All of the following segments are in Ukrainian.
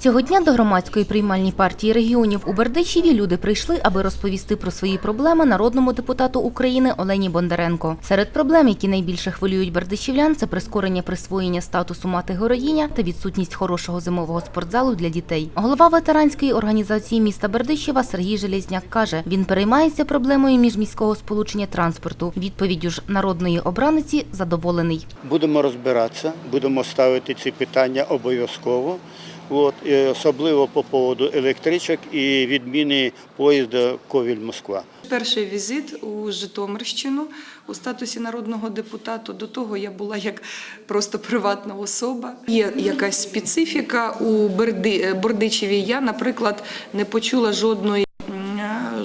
Цього дня до громадської приймальні партії регіонів у Бердичеві люди прийшли, аби розповісти про свої проблеми народному депутату України Олені Бондаренко. Серед проблем, які найбільше хвилюють бердичівлян, це прискорення присвоєння статусу мати героїня та відсутність хорошого зимового спортзалу для дітей. Голова ветеранської організації міста Бердичева Сергій Железняк каже, він переймається проблемою міжміського сполучення транспорту. Відповіддю ж народної обраниці задоволений. Будемо розбиратися, будемо ставити ці питання обов'язково. От, особливо по поводу електричок і відміни поїзда Ковіль-Москва. Перший візит у Житомирщину у статусі народного депутату. До того я була як просто приватна особа. Є якась специфіка у Берди, Бердичеві. Я, наприклад, не почула жодної.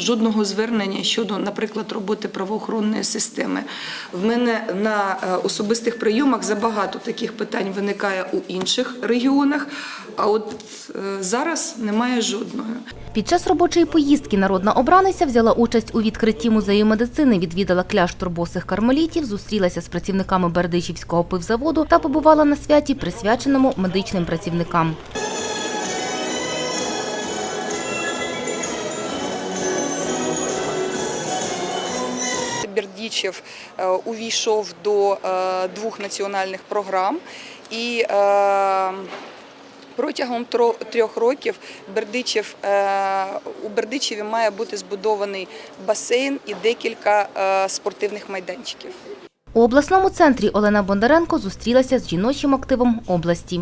Жодного звернення щодо, наприклад, роботи правоохоронної системи. В мене на е, особистих прийомах забагато таких питань виникає у інших регіонах, а от е, зараз немає жодної. Під час робочої поїздки народна обраниця взяла участь у відкритті музею медицини, відвідала кляштор босих кармелітів, зустрілася з працівниками Бердичівського пивзаводу та побувала на святі, присвяченому медичним працівникам. Бердічев е, увійшов до е, двох національних програм і е, протягом трьох років Бердичев, у Бердичеві має бути збудований басейн і декілька спортивних майданчиків. У обласному центрі Олена Бондаренко зустрілася з жіночим активом області.